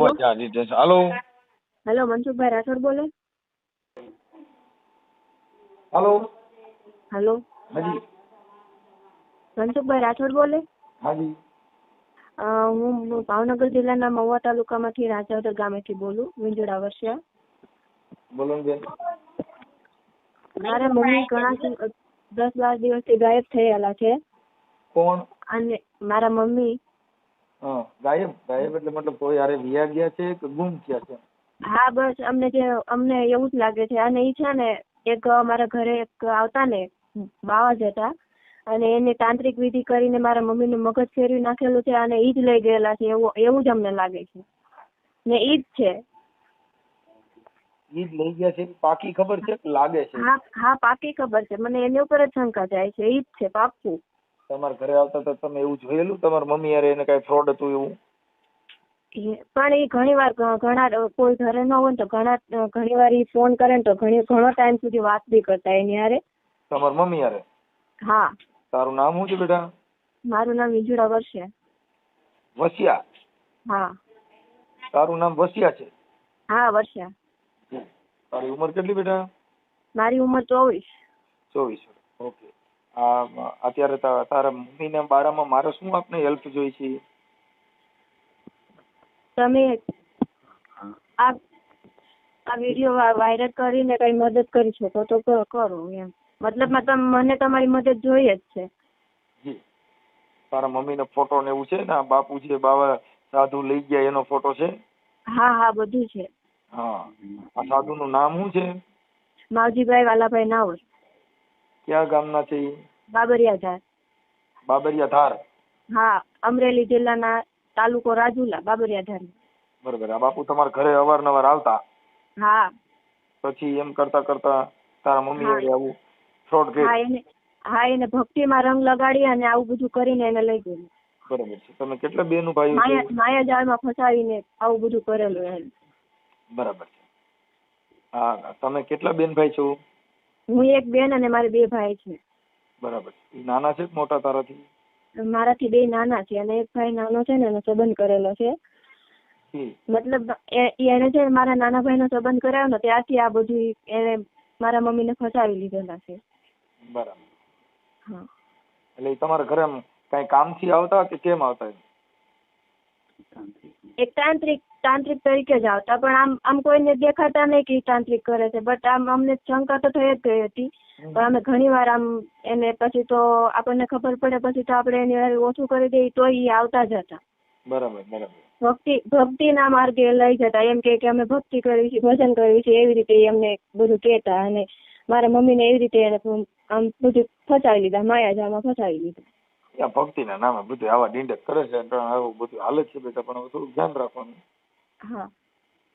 અવાજ હાલો. હેલો મનસુખભાઈ રાઠોડ બોલે. હાલો. હેલો. હાજી. મનસુખભાઈ રાઠોડ બોલે. હાજી. હું ભાવનગર જિલ્લાના મહુવા તાલુકામાંથી રાજાવદર ગામેથી બોલું વિંજોડા વર્ષિયા. બોલો બેન. મારા મમ્મી ઘણા દસ બાર દિવસથી ગાયબ થયેલા છે. કોણ? અને મારા મમ્મી હા ગાયબ ગાયબ એટલે મતલબ કોઈ યારે વિયા ગયા છે કે ગુમ થયા છે? હા બસ અમને જે અમને એવું જ લાગે છે. અને ઈ છે ને એક મારા ઘરે એક આવતા ને બાવા જ હતા. અને એને તાંત્રિક વિધિ કરીને મારા મમ્મીનું મગજ ફેરવી નાખેલું છે અને ઈ જ લઈ ગયેલા છે. એવું એવું જ અમને લાગે છે. ને ઈ જ છે. ઈ જ લઈ ગયા છે. પાકી ખબર છે લાગે છે? હા હા પાકી ખબર છે. મને એની ઉપર જ શંકા જાય છે. ઈ જ છે પાક્કું. તમારા ઘરે આવતા તો તમે એવું જોયેલું? તમારા મમ્મી હારે એને કઈ ફ્રોડ હતું એવું? પણ એ ઘણી વાર ઘણા કોઈ ઘરે ન હોય તો ઘણા ઘણી વાર ઈ ફોન કરે ને તો ઘણી ઘણો ટાઈમ સુધી વાત બી કરતા એની હારે. તમારા મમ્મી હારે હા. તારું નામ શું છે બેટા? મારું નામ વિજુડા વર્ષે. વસિયા? હા. તારું નામ વસિયા છે? હા વર્ષા. તારી ઉંમર કેટલી બેટા? મારી ઉંમર ચોવીસ. ચોવીસ ઓકે. અત્યારે તારા તારા મમ્મીના બારામાં મારે શું આપને હેલ્પ જોઈ છે? તમે આ આ વીડિયો વાયરલ કરીને કઈ મદદ કરી શકો તો કરો એમ. મતલબમાં તમે મને તમારી મદદ જોઈએ જ છે. તારા તારા મમ્મીનો ફોટો ને એવું છે ને બાપુ છે બાવા સાધુ લઈ ગયા એનો ફોટો છે? હા હા બધું છે. હા. આ સાધુનું નામ શું છે? માવજીભાઈ વાલાભાઈ નાવર. કયા ગામના છે ઈ? બાબરિયા ધાર બાબરિયા ધાર હા અમરેલી જિલ્લાના તાલુકો રાજુલા બાબરિયા ધાર બરોબર આ બાપુ તમારા ઘરે અવારનવાર આવતા? હા. પછી એમ કરતા કરતા તારા મમ્મી હા. આવું ફ્રોડ હા એને હા એને ભક્તિમાં રંગ લગાડી અને આવું બધું કરીને એને લઈ ગયેલું બરોબર છે. તમે કેટલા બેનું ભાઈઓ માયા છે માયાજાળમાં ફસાવીને આવું બધું કરેલું એને બરાબર છે. હા તમે કેટલા બેન ભાઈ છો? હું એક બેન અને મારે બે ભાઈ છે. બરાબર. ઈ નાના છે કે મોટા તારાથી? મારાથી બે નાના છે અને એક ભાઈ નાનો છે ને એનો સંબંધ કરેલો છે. મતલબ એ- એને છે ને મારા નાના ભાઈનો સંબંધ કરાયો ને ત્યારથી આ બધું એને મારા મમ્મીને ફસાવી લીધેલા છે. બરાબર. હા. એટલે ઈ તમારા ઘરે આમ કઈ કામથી આવતા કે કેમ આવતા એક તાંત્રિક તાંત્રિક તરીકે જ આવતા પણ આમ આમ કોઈને દેખાતા નહીં કે તાંત્રિક કરે છે. બટ આમ અમને શંકા તો થઈ જ ગઈ હતી. પણ અમે ઘણી વાર આમ એને પછી તો આપણને ખબર પડે પછી તો આપણે એની ઓછું કરી દઈએ તો ઈ આવતા જ હતા. બરાબર બરાબર. ભક્તિ ભક્તિના માર્ગે લઈ જતા. એમ કે અમે ભક્તિ કરી છે ભજન કરવી છે એવી રીતે અમને બધું કહેતા. અને મારા મમ્મીને એવી રીતે એને આમ બધું ફસાવી લીધા માયાજામાં ફસાવી લીધા. આ ભક્તિના નામે બધું આવા ડીંડક કરે છે આવું બધું હાલે છે બેટા પણ હવે ધ્યાન રાખવાનું. હા.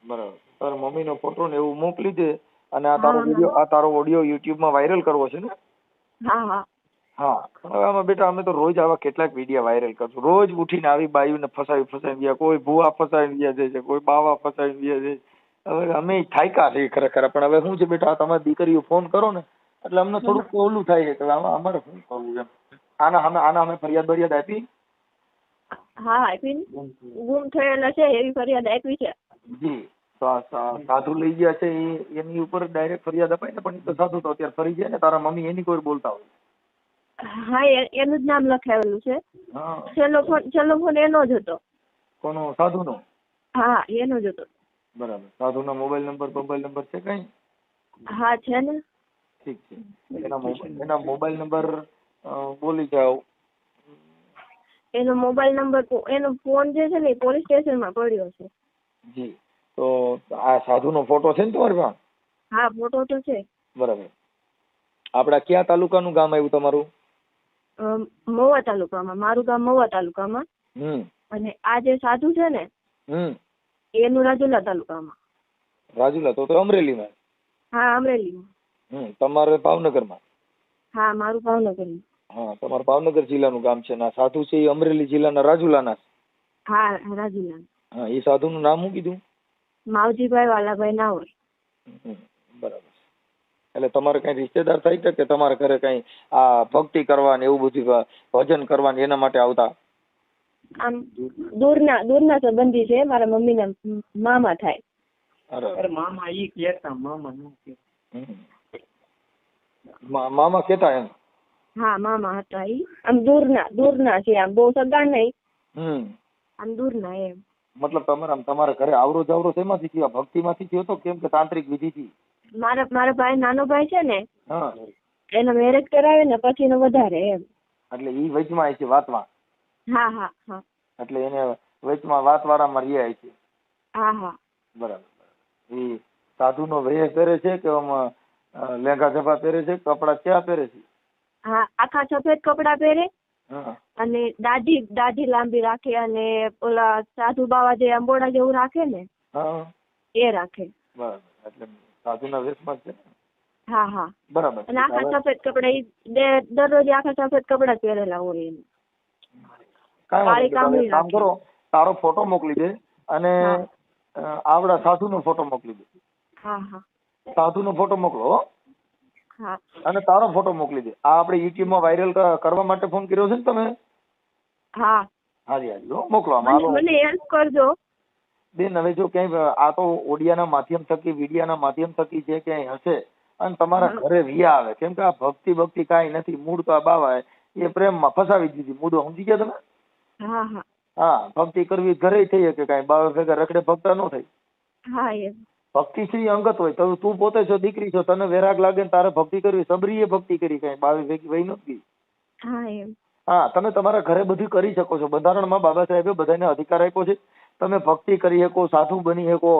બરાબર. તારા મમ્મીનો ફોટો ને એવું મોકલી દે અને આ તારો વીડિયો આ તારો ઓડિયો યુટ્યુબમાં વાયરલ કરવો છે ને? હા હા. હા. હવે આમાં બેટા અમે તો રોજ આવા કેટલાક વીડિયો વાયરલ કરશું. રોજ ઉઠીને આવી બાયુને ફસાવી ફસાવી ગયા કોઈ ભૂવા ફસાવી ગયા જાય છે કોઈ બાવા ફસાવી ગયા છે. હવે અમે થાયકા છીએ ખરેખર પણ હવે શું છે બેટા તમારી દીકરીઓ ફોન કરો ને એટલે અમને થોડુંક ઓલું થાય છે કે આમાં અમારે શું કરવું એમ આના અમે આના અમે ફરિયાદ બરિયાદ આપી? હા આપી ગુમ થયેલા છે એવી ફરિયાદ આપી છે. જી. સાધુ લઈ ગયા છે એની ઉપર ડાયરેક્ટ ફરિયાદ અપાય ને પણ તો સાધુ તો અત્યારે ફરી ગયા ને તારા મમ્મી એની કોઈ બોલતા હોય. હા એનું જ નામ લખાવેલું છે. છેલ્લો ફોન છેલ્લો ફોન એનો જ હતો. કોનો? સાધુનો? હા એનો જ હતો. બરાબર. સાધુનો મોબાઈલ નંબર મોબાઈલ નંબર છે કઈ? હા છે ને. ઠીક છે. એના મોબાઈલ એના મોબાઈલ નંબર બોલી જાઓ. એનો મોબાઈલ નંબર એનો ફોન જે છે ને એ પોલીસ સ્ટેશનમાં પડ્યો છે. જી. તો આ સાધુનો ફોટો છે ને તમારી પાસે? હા ફોટો તો છે. બરાબર. આપડા કયા તાલુકાનું ગામ આવ્યું તમારું? મહુવા તાલુકામાં. મારું ગામ મહુવા તાલુકામાં. હમ. અને આ જે સાધુ છે ને હમ. એનું રાજુલા તાલુકામાં. રાજુલા તો તો અમરેલીમાં. હા અમરેલીમાં. હમ તમારે ભાવનગરમાં? હા મારું ભાવનગર. હા તમારું ભાવનગર જિલ્લાનું ગામ છે ને આ સાધુ છે એ અમરેલી જિલ્લાના રાજુલાના છે. હા રાજુલા. હા એ સાધુનું નામ શું કીધું? માવજીભાઈ વાલાભાઈ નાવર. હમ, બરાબર. છે. એટલે તમારે કઈ રિશ્તેદાર થઈ શકે કે તમારા ઘરે કઈ આ ભક્તિ કરવાની એવું બધું ભજન કરવાની એના માટે આવતા? આમ દૂરના દૂરના સંબંધી છે મારા મમ્મીના મામા થાય. અરે. અરે મામા ઈ કહેતા મામા નું કે હમ. મા- મામા કેતા એમ? હા મામા હતા ઈ. આમ દૂરના દૂરના છે આમ બહુ સગા નહીં. હમ. આમ દૂરના એમ. મતલબ તમારે તમારા ઘરે આવરો જાવરો શેમાંથી થયો? ભક્તિમાંથી થયો તો કેમ કે તાંત્રિક વિધિથી મારા મારા ભાઈ નાનો ભાઈ છે ને હા. એના મેરેજ કરાવે ને પછી નો વધારે એમ. એટલે ઈ વચમાં છે વાતમાં? હા હા હા. એટલે એને વચમાં વાત વાળામાં રહ્યા છે? હા હા. બરાબર ઈ સાધુનો વેશ પહેરે છે કે લેંઘા ઝભા પહેરે છે? કપડા ક્યાં પહેરે છે? હા આખા સફેદ કપડા પહેરે અને દાઢી દાઢી લાંબી રાખે અને ઓલા સાધુ બાવા જે અંબોડા જેવું રાખે ને એ રાખે. બરાબર. એટલે સાધુના વેશમાં છે હા હા. બરાબર. અને આખા સફેદ કપડા એ દરરોજ આખા સફેદ કપડા પહેરેલા હોય એને કાળી કામળી કામ કરો. તારો ફોટો મોકલી દે અને આવડા સાધુનો ફોટો મોકલી દે. હા હા. સાધુનો ફોટો મોકલો અને તારો ફોટો મોકલી દે. આ આપણે યુટ્યુબમાં વાયરલ કરવા માટે ફોન કર્યો છે ને તમે? હા. હાજી હાજી. મોકલો. મને હેલ્પ કરજો. બેન હવે જો ક્યાંય આ તો ઓડિયાના માધ્યમ થકી વિડિયાના માધ્યમ થકી જે ક્યાંય હશે અને તમારા ઘરે રિયા આવે. કેમ કે આ ભક્તિ ભક્તિ કાંઈ નથી. મૂળ તો આ બાવાય એ પ્રેમમાં ફસાવી દીધી. મુદ્દો સમજી ગયા તમે? હા હા. હા ભક્તિ કરવી ઘરે થઈ કે કાંઈ બાવા ભેગા રખડે ભક્ત ન થાય હા એમ ભક્તિ શ્રી અંગત હોય તો તું પોતે છો દીકરી છો તને વેરાગ લાગે ને તારે ભક્તિ કરવી સબરીએ ભક્તિ કરી કઈ બાવી ભેગી વહી નથી હા એમ. હા તમે તમારા ઘરે બધું કરી શકો છો. બંધારણમાં બાબા સાહેબે બધાને અધિકાર આપ્યો છે. તમે ભક્તિ કરી શકો સાધુ બની શકો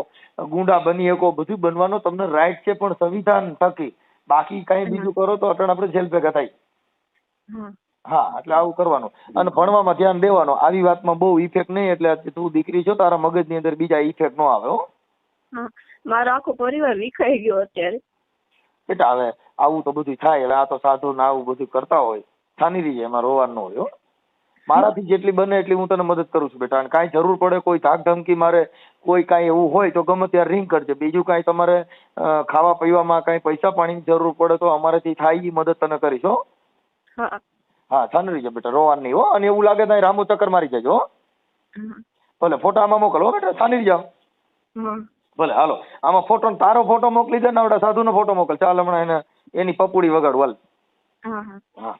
ગુંડા બની શકો બધું બનવાનો તમને રાઈટ છે પણ સંવિધાન થકી. બાકી કઈ બીજું કરો તો અટણ આપણે જેલ ભેગા થાય. હા. એટલે આવું કરવાનું. અને ભણવામાં ધ્યાન દેવાનું. આવી વાતમાં બહુ ઇફેક્ટ નહીં એટલે તું દીકરી છો તારા મગજની અંદર બીજા ઇફેક્ટ ન આવે હા. મારો આખો પરિવાર વિખાઈ ગયો અત્યારે. બેટા હવે આવું તો બધું થાય હવે આ તો સાધુ ને આવું બધું કરતા હોય. થાની રહી જાય એમાં રોવાનું હોય હો. મારાથી જેટલી બને એટલી હું તને મદદ કરું છું બેટા. અને કાંઈ જરૂર પડે કોઈ ધાક ધમકી મારે કોઈ કાંઈ એવું હોય તો ગમે ત્યારે રિંગ કરજે. બીજું કાંઈ તમારે ખાવા પીવામાં કાંઈ પૈસા પાણીની જરૂર પડે તો અમારેથી થાય એ મદદ તને કરીશ હો. હા. થાની રહી જાય બેટા રોવાનું નહીં હો. અને એવું લાગે ત્યાં રામુ ચક્કર મારી જજો હો. ભલે ફોટા આમાં મોકલો હો બેટા. થાની જાઓ ભલે હાલો. આમાં ફોટો ને તારો ફોટો મોકલી દે ને આવડા સાધુનો ફોટો મોકલ. ચાલ હમણાં એને એની પપુડી વગાડ. વાલ હા હા. હા.